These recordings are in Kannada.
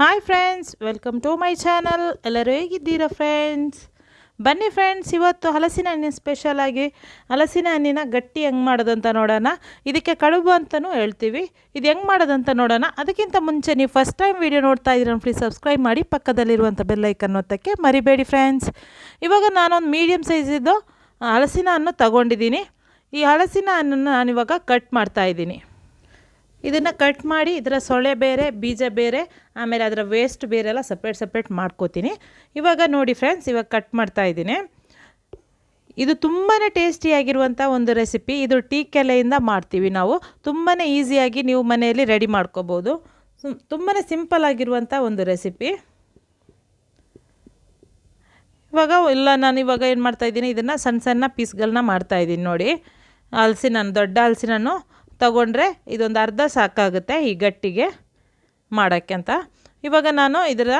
Hi friends welcome to my channel ಎಲ್ಲರೂ ಹೇಗಿದ್ದೀರಾ ಫ್ರೆಂಡ್ಸ್ ಬನ್ನಿ ಫ್ರೆಂಡ್ಸ್ ಇವತ್ತು ಹಲಸಿನ ಹಣ್ಣಿನ ಸ್ಪೆಷಲ್ ಆಗಿ ಹಲಸಿನ ಹಣ್ಣಿನ ಗಟ್ಟಿ ಹೆಂಗೆ ಮಾಡೋದಂತ ನೋಡೋಣ. ಇದಕ್ಕೆ ಕಡುಬು ಅಂತಲೂ ಹೇಳ್ತೀವಿ. ಇದು ಹೆಂಗೆ ಮಾಡೋದಂತ ನೋಡೋಣ. ಅದಕ್ಕಿಂತ ಮುಂಚೆ ನೀವು ಫಸ್ಟ್ ಟೈಮ್ ವೀಡಿಯೋ ನೋಡ್ತಾ ಇದ್ದೀರ ಪ್ಲೀಸ್ ಸಬ್ಸ್ಕ್ರೈಬ್ ಮಾಡಿ ಪಕ್ಕದಲ್ಲಿರುವಂಥ ಬೆಲ್ಲೈಕನ್ ಒತ್ತಕ್ಕೆ ಮರಿಬೇಡಿ ಫ್ರೆಂಡ್ಸ್ ಇವಾಗ ನಾನೊಂದು ಮೀಡಿಯಮ್ ಸೈಜಿದ್ದು ಹಲಸಿನ ಹಣ್ಣು ತಗೊಂಡಿದ್ದೀನಿ. ಈ ಹಲಸಿನ ಹಣ್ಣನ್ನು ನಾನಿವಾಗ ಕಟ್ ಮಾಡ್ತಾ ಇದ್ದೀನಿ. ಇದನ್ನು ಕಟ್ ಮಾಡಿ ಇದರ ಸೊಳೆ ಬೇರೆ, ಬೀಜ ಬೇರೆ, ಆಮೇಲೆ ಅದರ ವೇಸ್ಟ್ ಬೇರೆ ಎಲ್ಲ ಸಪ್ರೇಟ್ ಸಪ್ರೇಟ್ ಮಾಡ್ಕೋತೀನಿ. ಇವಾಗ ನೋಡಿ ಫ್ರೆಂಡ್ಸ್ ಇವಾಗ ಕಟ್ ಮಾಡ್ತಾ ಇದ್ದೀನಿ. ಇದು ತುಂಬಾ ಟೇಸ್ಟಿಯಾಗಿರುವಂಥ ಒಂದು ರೆಸಿಪಿ ಇದು ಟೀ ಕೆಲೆಯಿಂದ ಮಾಡ್ತೀವಿ ನಾವು. ತುಂಬಾ ಈಸಿಯಾಗಿ ನೀವು ಮನೆಯಲ್ಲಿ ರೆಡಿ ಮಾಡ್ಕೋಬೋದು. ತುಂಬಾ ಸಿಂಪಲ್ ಆಗಿರುವಂಥ ಒಂದು ರೆಸಿಪಿ ಇವಾಗ ಇಲ್ಲ, ನಾನು ಇವಾಗ ಏನು ಮಾಡ್ತಾಯಿದ್ದೀನಿ ಇದನ್ನು ಸಣ್ಣ ಸಣ್ಣ ಪೀಸ್ಗಳನ್ನ ಮಾಡ್ತಾಯಿದ್ದೀನಿ ನೋಡಿ. ಹಲಸಿನ ದೊಡ್ಡ ಹಲಸಿನಣ್ಣು ತಗೊಂಡ್ರೆ ಇದೊಂದು ಅರ್ಧ ಸಾಕಾಗುತ್ತೆ ಈ ಗಟ್ಟಿಗೆ ಮಾಡೋಕ್ಕೆ ಅಂತ. ಇವಾಗ ನಾನು ಇದರ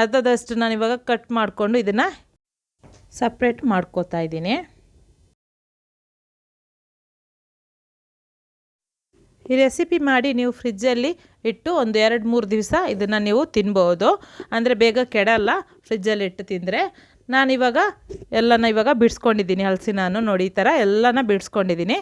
ಅರ್ಧದಷ್ಟು ನಾನು ಇವಾಗ ಕಟ್ ಮಾಡಿಕೊಂಡು ಇದನ್ನು ಸಪ್ರೇಟ್ ಮಾಡ್ಕೋತಾ ಇದ್ದೀನಿ. ಈ ರೆಸಿಪಿ ಮಾಡಿ ನೀವು ಫ್ರಿಜ್ಜಲ್ಲಿ ಇಟ್ಟು ಒಂದು ಎರಡು ಮೂರು ದಿವಸ ಇದನ್ನು ನೀವು ತಿನ್ಬೋದು. ಅಂದರೆ ಬೇಗ ಕೆಡಲ್ಲ ಫ್ರಿಜ್ಜಲ್ಲಿ ಇಟ್ಟು ತಿಂದರೆ. ನಾನಿವಾಗ ಎಲ್ಲನ ಇವಾಗ ಬಿಡಿಸ್ಕೊಂಡಿದ್ದೀನಿ, ಹಲಸಿನ ನೋಡಿ ಈ ಥರ ಎಲ್ಲನ ಬಿಡಿಸ್ಕೊಂಡಿದ್ದೀನಿ.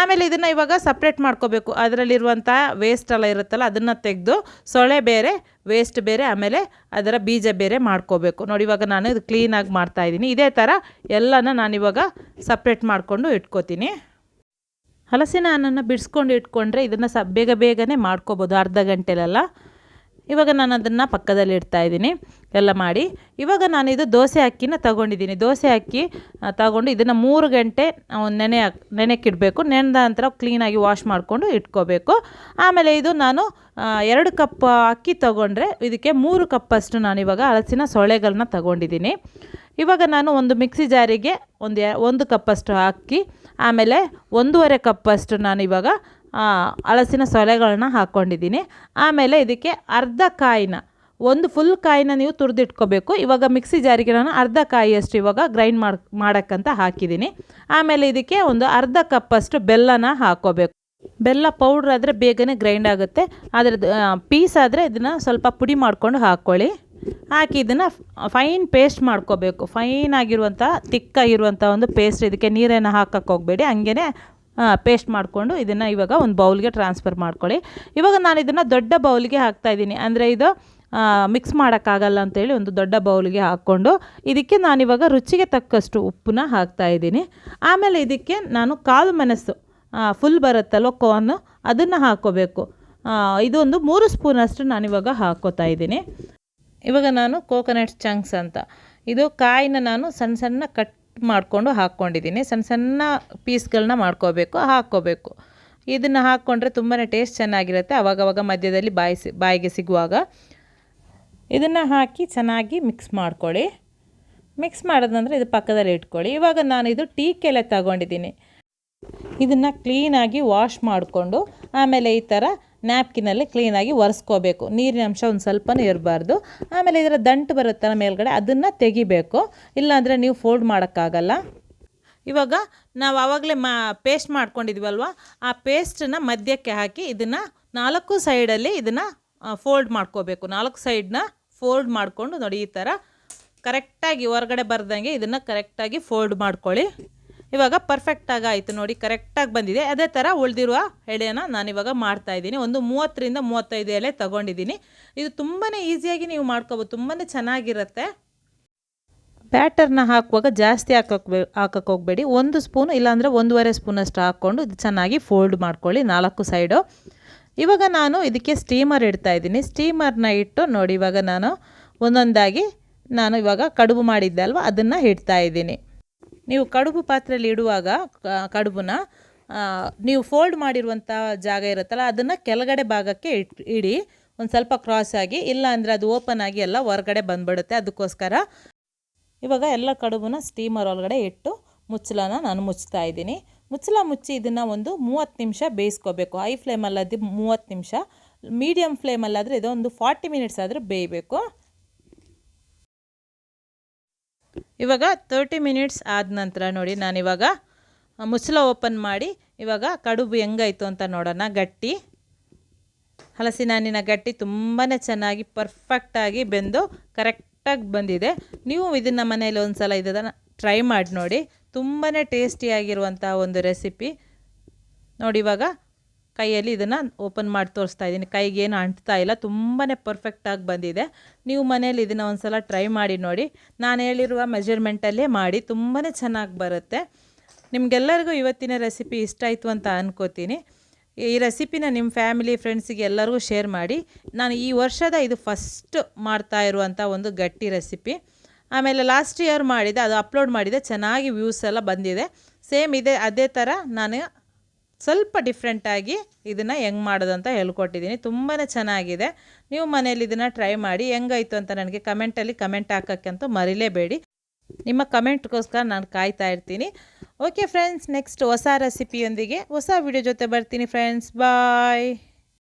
ಆಮೇಲೆ ಇದನ್ನು ಇವಾಗ ಸಪ್ರೇಟ್ ಮಾಡ್ಕೋಬೇಕು. ಅದರಲ್ಲಿರುವಂಥ ವೇಸ್ಟ್ ಎಲ್ಲ ಇರುತ್ತಲ್ಲ, ಅದನ್ನು ತೆಗೆದು ಸೊಳೆ ಬೇರೆ ವೇಸ್ಟ್ ಬೇರೆ, ಆಮೇಲೆ ಅದರ ಬೀಜ ಬೇರೆ ಮಾಡ್ಕೋಬೇಕು. ನೋಡಿ, ಇವಾಗ ನಾನು ಇದು ಕ್ಲೀನಾಗಿ ಮಾಡ್ತಾಯಿದ್ದೀನಿ ಇದೇ ಥರ ಎಲ್ಲನ ನಾನಿವಾಗ ಸಪ್ರೇಟ್ ಮಾಡಿಕೊಂಡು ಇಟ್ಕೋತೀನಿ. ಹಲಸಿನ ಹಣ್ಣನ್ನು ಬಿಡಿಸ್ಕೊಂಡು ಇಟ್ಕೊಂಡ್ರೆ ಇದನ್ನು ಸ ಬೇಗ ಬೇಗನೆ ಮಾಡ್ಕೋಬೋದು, ಅರ್ಧ ಗಂಟೆಲೆಲ್ಲ. ಇವಾಗ ನಾನು ಅದನ್ನು ಪಕ್ಕದಲ್ಲಿ ಇಡ್ತಾ ಇದ್ದೀನಿ. ಎಲ್ಲ ಮಾಡಿ. ಇವಾಗ ನಾನು ಇದು ದೋಸೆ ಅಕ್ಕಿನ ತಗೊಂಡಿದ್ದೀನಿ. ದೋಸೆ ಅಕ್ಕಿ ತಗೊಂಡು ಇದನ್ನು ಮೂರು ಗಂಟೆ ನೆನೆ ನೆನೆಕ್ಕಿಡಬೇಕು ನೆನೆದ ನಂತರ ಕ್ಲೀನಾಗಿ ವಾಶ್ ಮಾಡಿಕೊಂಡು ಇಟ್ಕೋಬೇಕು. ಆಮೇಲೆ ಇದು ನಾನು ಎರಡು ಕಪ್ ಅಕ್ಕಿ ತಗೊಂಡ್ರೆ ಇದಕ್ಕೆ ಮೂರು ಕಪ್ಪಷ್ಟು ನಾನು ಇವಾಗ ಹಲಸಿನ ಸೊಳ್ಳೆಗಳನ್ನ ತಗೊಂಡಿದ್ದೀನಿ. ಇವಾಗ ನಾನು ಒಂದು ಮಿಕ್ಸಿ ಜಾರಿಗೆ ಒಂದು ಒಂದು ಕಪ್ಪಷ್ಟು ಅಕ್ಕಿ, ಆಮೇಲೆ ಒಂದೂವರೆ ಕಪ್ಪಷ್ಟು ನಾನು ಇವಾಗ ಹಲಸಿನ ಸೊಲೆಗಳನ್ನ ಹಾಕ್ಕೊಂಡಿದ್ದೀನಿ ಆಮೇಲೆ ಇದಕ್ಕೆ ಅರ್ಧ ಕಾಯಿನ, ಒಂದು ಫುಲ್ ಕಾಯಿನ ನೀವು ತುರಿದಿಟ್ಕೋಬೇಕು. ಇವಾಗ ಮಿಕ್ಸಿ ಜಾರಿಗೆ ನಾನು ಅರ್ಧ ಕಾಯಿಯಷ್ಟು ಇವಾಗ ಗ್ರೈಂಡ್ ಮಾಡಿ, ಮಾಡೋಕ್ಕಂತ ಹಾಕಿದ್ದೀನಿ. ಆಮೇಲೆ ಇದಕ್ಕೆ ಒಂದು ಅರ್ಧ ಕಪ್ಪಷ್ಟು ಬೆಲ್ಲನ ಹಾಕ್ಕೋಬೇಕು ಬೆಲ್ಲ ಪೌಡ್ರ್ ಆದರೆ ಬೇಗನೆ ಗ್ರೈಂಡ್ ಆಗುತ್ತೆ. ಆದರೆ ಪೀಸ್ ಆದರೆ ಇದನ್ನು ಸ್ವಲ್ಪ ಪುಡಿ ಮಾಡಿಕೊಂಡು ಹಾಕ್ಕೊಳ್ಳಿ ಹಾಕಿ ಇದನ್ನು ಫೈನ್ ಪೇಸ್ಟ್ ಮಾಡ್ಕೋಬೇಕು. ಫೈನ್ ಆಗಿರುವಂಥ ತಿಕ್ಕಾಗಿರುವಂಥ ಒಂದು ಪೇಸ್ಟ್ ಇದಕ್ಕೆ ನೀರನ್ನು ಹಾಕಕ್ಕೆ ಹೋಗಬೇಡಿ. ಹಂಗೇ ಪೇಸ್ಟ್ ಮಾಡಿಕೊಂಡು ಇದನ್ನು ಇವಾಗ ಒಂದು ಬೌಲ್ಗೆ ಟ್ರಾನ್ಸ್ಫರ್ ಮಾಡ್ಕೊಳ್ಳಿ. ಇವಾಗ ನಾನು ಇದನ್ನು ದೊಡ್ಡ ಬೌಲ್ಗೆ ಹಾಕ್ತಾಯಿದ್ದೀನಿ ಅಂದರೆ ಇದು ಮಿಕ್ಸ್ ಮಾಡೋಕ್ಕಾಗಲ್ಲ ಅಂತೇಳಿ ಒಂದು ದೊಡ್ಡ ಬೌಲ್ಗೆ ಹಾಕ್ಕೊಂಡು ಇದಕ್ಕೆ ನಾನಿವಾಗ ರುಚಿಗೆ ತಕ್ಕಷ್ಟು ಉಪ್ಪನ್ನ ಹಾಕ್ತಾಯಿದ್ದೀನಿ ಆಮೇಲೆ ಇದಕ್ಕೆ ನಾನು ಕಾಲು ಮೆಣಸು ಫುಲ್ ಬರುತ್ತಲ್ಲ ಕಾರ್ನು ಅದನ್ನು ಹಾಕ್ಕೋಬೇಕು. ಇದೊಂದು ಮೂರು ಸ್ಪೂನಷ್ಟು ನಾನಿವಾಗ ಹಾಕ್ಕೋತಾ ಇದ್ದೀನಿ. ಇವಾಗ ನಾನು ಕೋಕೋನಟ್ ಚಂಕ್ಸ್ ಅಂತ. ಇದು ಕಾಯಿನ ನಾನು ಸಣ್ಣ ಸಣ್ಣ ಕಟ್ ಮಾಡಿಕೊಂಡು ಹಾಕ್ಕೊಂಡಿದ್ದೀನಿ. ಸಣ್ಣ ಸಣ್ಣ ಪೀಸ್ಗಳನ್ನ ಮಾಡ್ಕೋಬೇಕು, ಹಾಕ್ಕೋಬೇಕು. ಇದನ್ನು ಹಾಕ್ಕೊಂಡ್ರೆ ತುಂಬಾ ಟೇಸ್ಟ್ ಚೆನ್ನಾಗಿರುತ್ತೆ. ಆವಾಗವಾಗ ಮಧ್ಯದಲ್ಲಿ ಬಾಯಿ ಬಾಯಿಗೆ ಸಿಗುವಾಗ. ಇದನ್ನು ಹಾಕಿ ಚೆನ್ನಾಗಿ ಮಿಕ್ಸ್ ಮಾಡ್ಕೊಳ್ಳಿ. ಮಿಕ್ಸ್ ಮಾಡೋದಂದರೆ ಇದು ಪಕ್ಕದಲ್ಲಿ ಇಟ್ಕೊಳ್ಳಿ. ಇವಾಗ ನಾನು ಇದು ಟೀ ಕೆಲೆ ತಗೊಂಡಿದ್ದೀನಿ. ಇದನ್ನು ಕ್ಲೀನಾಗಿ ವಾಶ್ ಮಾಡಿಕೊಂಡು, ಆಮೇಲೆ ಈ ಥರ ನ್ಯಾಪ್ಕಿನಲ್ಲಿ ಕ್ಲೀನಾಗಿ ಒರೆಸ್ಕೋಬೇಕು. ನೀರಿನ ಅಂಶ ಒಂದು ಸ್ವಲ್ಪನೂ ಇರಬಾರ್ದು. ಆಮೇಲೆ ಇದರ ದಂಟು ಬರುತ್ತಲ್ಲ ಮೇಲ್ಗಡೆ, ಅದನ್ನು ತೆಗಿಬೇಕು. ಇಲ್ಲಾಂದರೆ ನೀವು ಫೋಲ್ಡ್ ಮಾಡೋಕ್ಕಾಗಲ್ಲ. ಇವಾಗ ನಾವು ಆವಾಗಲೇ ಮಾ ಪೇಸ್ಟ್ ಮಾಡ್ಕೊಂಡಿದ್ವಲ್ವ? ಆ ಪೇಸ್ಟನ್ನು ಮಧ್ಯಕ್ಕೆ ಹಾಕಿ ಇದನ್ನು ನಾಲ್ಕು ಸೈಡಲ್ಲಿ ಇದನ್ನು ಫೋಲ್ಡ್ ಮಾಡ್ಕೋಬೇಕು. ನಾಲ್ಕು ಸೈಡನ್ನ ಫೋಲ್ಡ್ ಮಾಡಿಕೊಂಡು ನೋಡಿ ಈ ಥರ ಕರೆಕ್ಟಾಗಿ ಹೊರಗಡೆ ಬರ್ದಂಗೆ ಇದನ್ನು ಕರೆಕ್ಟಾಗಿ ಫೋಲ್ಡ್ ಮಾಡ್ಕೊಳ್ಳಿ. ಇವಾಗ ಪರ್ಫೆಕ್ಟಾಗಿ ಆಯಿತು ನೋಡಿ ಕರೆಕ್ಟಾಗಿ ಬಂದಿದೆ. ಅದೇ ಥರ ಉಳಿದಿರುವ ಎಳೆನ ಮಾಡ್ತಾ ಮಾಡ್ತಾಯಿದ್ದೀನಿ ಒಂದು ಮೂವತ್ತರಿಂದ ಮೂವತ್ತೈದು ಎಲೆ ತೊಗೊಂಡಿದ್ದೀನಿ. ಇದು ತುಂಬಾ ಈಸಿಯಾಗಿ ನೀವು ಮಾಡ್ಕೋಬೋದು. ತುಂಬಾ ಚೆನ್ನಾಗಿರುತ್ತೆ. ಬ್ಯಾಟರ್ನ ಹಾಕುವಾಗ ಜಾಸ್ತಿ ಹಾಕೋಕೆ ಹಾಕಕ್ಕೆ ಹೋಗಬೇಡಿ. ಒಂದು ಸ್ಪೂನ್ ಇಲ್ಲಾಂದರೆ ಒಂದೂವರೆ ಸ್ಪೂನಷ್ಟು ಹಾಕ್ಕೊಂಡು ಇದು ಚೆನ್ನಾಗಿ ಫೋಲ್ಡ್ ಮಾಡ್ಕೊಳ್ಳಿ ನಾಲ್ಕು ಸೈಡು ಇವಾಗ ನಾನು ಇದಕ್ಕೆ ಸ್ಟೀಮರ್ ಇಡ್ತಾ ಇದ್ದೀನಿ. ಸ್ಟೀಮರ್ನ ಇಟ್ಟು ನೋಡಿ, ಇವಾಗ ನಾನು ಒಂದೊಂದಾಗಿ ನಾನು ಇವಾಗ ಕಡುಬು ಮಾಡಿದ್ದೆ ಅಲ್ವ? ಅದನ್ನು ಇಡ್ತಾ ಇದ್ದೀನಿ. ನೀವು ಕಡುಬು ಪಾತ್ರೆಯಲ್ಲಿ ಇಡುವಾಗ ಕಡುಬನ್ನ ನೀವು ಫೋಲ್ಡ್ ಮಾಡಿರುವಂಥ ಜಾಗ ಇರುತ್ತಲ್ಲ, ಅದನ್ನು ಕೆಳಗಡೆ ಭಾಗಕ್ಕೆ ಇಡಿ, ಒಂದು ಸ್ವಲ್ಪ ಕ್ರಾಸ್ ಆಗಿ, ಇಲ್ಲ ಅಂದರೆ ಅದು ಓಪನ್ ಆಗಿ ಎಲ್ಲ ಹೊರಗಡೆ ಬಂದುಬಿಡುತ್ತೆ. ಅದಕ್ಕೋಸ್ಕರ ಇವಾಗ ಎಲ್ಲ ಕಡುಬನ್ನ ಸ್ಟೀಮರ್ ಒಳಗಡೆ ಇಟ್ಟು ಮುಚ್ಚಲನ ನಾನು ಮುಚ್ತಾ ಇದ್ದೀನಿ. ಮುಚ್ಚಲ ಮುಚ್ಚಿ ಇದನ್ನು ಒಂದು ಮೂವತ್ತು ನಿಮಿಷ ಬೇಯಿಸ್ಕೋಬೇಕು. ಹೈ ಫ್ಲೇಮಲ್ಲದ್ದು ಮೂವತ್ತು ನಿಮಿಷ ಮೀಡಿಯಮ್ ಫ್ಲೇಮಲ್ಲಾದರೆ ಇದೊಂದು ಫಾರ್ಟಿ ಮಿನಿಟ್ಸ್ ಆದರೂ ಬೇಯಬೇಕು. ಇವಾಗ ತರ್ಟಿ ಮಿನಿಟ್ಸ್ ಆದ ನಂತರ ನೋಡಿ ನಾನಿವಾಗ ಮುಚ್ಚಳ ಓಪನ್ ಮಾಡಿ, ಇವಾಗ ಕಡುಬು ಹೆಂಗಾಯ್ತು ಅಂತ ನೋಡೋಣ, ಗಟ್ಟಿ. ಹಲಸಿನ ಗಟ್ಟಿ ತುಂಬಾ ಚೆನ್ನಾಗಿ ಪರ್ಫೆಕ್ಟಾಗಿ ಬೆಂದು ಕರೆಕ್ಟಾಗಿ ಬಂದಿದೆ. ನೀವು ಇದನ್ನು ಮನೇಲಿ ಒಂದು ಸಲ ಇದನ್ನು ಟ್ರೈ ಮಾಡಿ ನೋಡಿ ತುಂಬಾ ಟೇಸ್ಟಿಯಾಗಿರುವಂಥ ಒಂದು ರೆಸಿಪಿ ನೋಡಿ ಇವಾಗ ಕೈಯಲ್ಲಿ ಇದನ್ನು ಓಪನ್ ಮಾಡಿ ತೋರಿಸ್ತಾ ಇದ್ದೀನಿ. ಕೈಗೇನು ಅಂಟ್ತಾ ಇಲ್ಲ ತುಂಬಾ ಪರ್ಫೆಕ್ಟಾಗಿ ಬಂದಿದೆ. ನೀವು ಮನೇಲಿ ಇದನ್ನು ಒಂದು ಸಲ ಟ್ರೈ ಮಾಡಿ ನೋಡಿ. ನಾನು ಹೇಳಿರುವ ಮೆಜರ್ಮೆಂಟಲ್ಲೇ ಮಾಡಿ ತುಂಬಾ ಚೆನ್ನಾಗಿ ಬರುತ್ತೆ. ನಿಮಗೆಲ್ಲರಿಗೂ ಇವತ್ತಿನ ರೆಸಿಪಿ ಇಷ್ಟ ಆಯಿತು ಅಂತ ಅನ್ಕೋತೀನಿ. ಈ ರೆಸಿಪಿನ ನಿಮ್ಮ ಫ್ಯಾಮಿಲಿ ಫ್ರೆಂಡ್ಸಿಗೆ ಎಲ್ಲರಿಗೂ ಶೇರ್ ಮಾಡಿ. ನಾನು ಈ ವರ್ಷದ ಇದು ಫಸ್ಟ್ ಮಾಡ್ತಾ ಇರುವಂಥ ಒಂದು ಗಟ್ಟಿ ರೆಸಿಪಿ ಆಮೇಲೆ ಲಾಸ್ಟ್ ಇಯರ್ ಮಾಡಿದೆ, ಅದು ಅಪ್ಲೋಡ್ ಮಾಡಿದೆ, ಚೆನ್ನಾಗಿ ವ್ಯೂಸ್ ಎಲ್ಲ ಬಂದಿದೆ. ಸೇಮ್ ಇದೆ, ಅದೇ ಥರ ನಾನು ಸ್ವಲ್ಪ ಡಿಫ್ರೆಂಟಾಗಿ ಇದನ್ನು ಹೆಂಗೆ ಮಾಡೋದು ಅಂತ ಹೇಳ್ಕೊಟ್ಟಿದ್ದೀನಿ. ತುಂಬಾ ಚೆನ್ನಾಗಿದೆ. ನೀವು ಮನೇಲಿ ಇದನ್ನು ಟ್ರೈ ಮಾಡಿ ಹೆಂಗಾಯಿತು ಅಂತ ನನಗೆ ಕಮೆಂಟಲ್ಲಿ ಕಮೆಂಟ್ ಹಾಕೋಕ್ಕಂತೂ ಮರಿಲೇಬೇಡಿ. ನಿಮ್ಮ ಕಮೆಂಟ್ಗೋಸ್ಕರ ನಾನು ಕಾಯ್ತಾ ಇರ್ತೀನಿ. ಓಕೆ ಫ್ರೆಂಡ್ಸ್ ನೆಕ್ಸ್ಟ್ ಹೊಸ ರೆಸಿಪಿಯೊಂದಿಗೆ ಹೊಸ ವಿಡಿಯೋ ಜೊತೆ ಬರ್ತೀನಿ ಫ್ರೆಂಡ್ಸ್ ಬಾಯ್